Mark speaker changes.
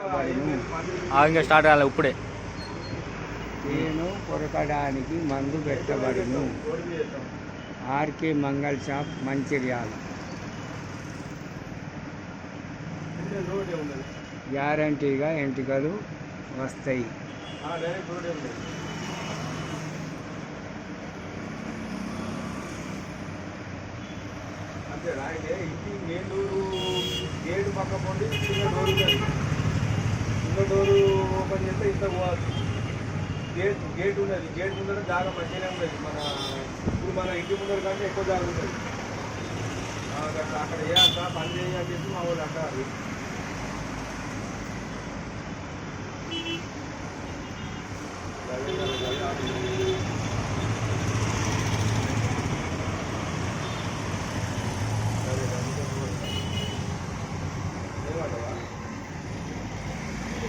Speaker 1: ఆ, ఇంకా స్టార్ట్ కాలే ఇప్పుడే.
Speaker 2: నేను కొరకడానికి మందు పెట్టబడును. RK Mangala shop Mancherial. గ్యారంటీగా ఎంటికలు వస్తాయి.
Speaker 3: అంతేనా అయితే ఇంటి మెయిన్ డోరు గేట్ పక్క పోండి చిన్న డోర్ ఒక డోరు ఓపెన్ చేస్తే ఇంత పోవాలి. గేట్ గేట్ ఉండదు గేట్ ముందర జాగా మంచిగానే ఉండదు మన ఇప్పుడు మన ఇంటి ముందర కంటే ఎక్కువ జాగా ఉండదు అక్కడ వేయాక పని చేయాలి చెప్పి మా వాళ్ళు అంటారు Thank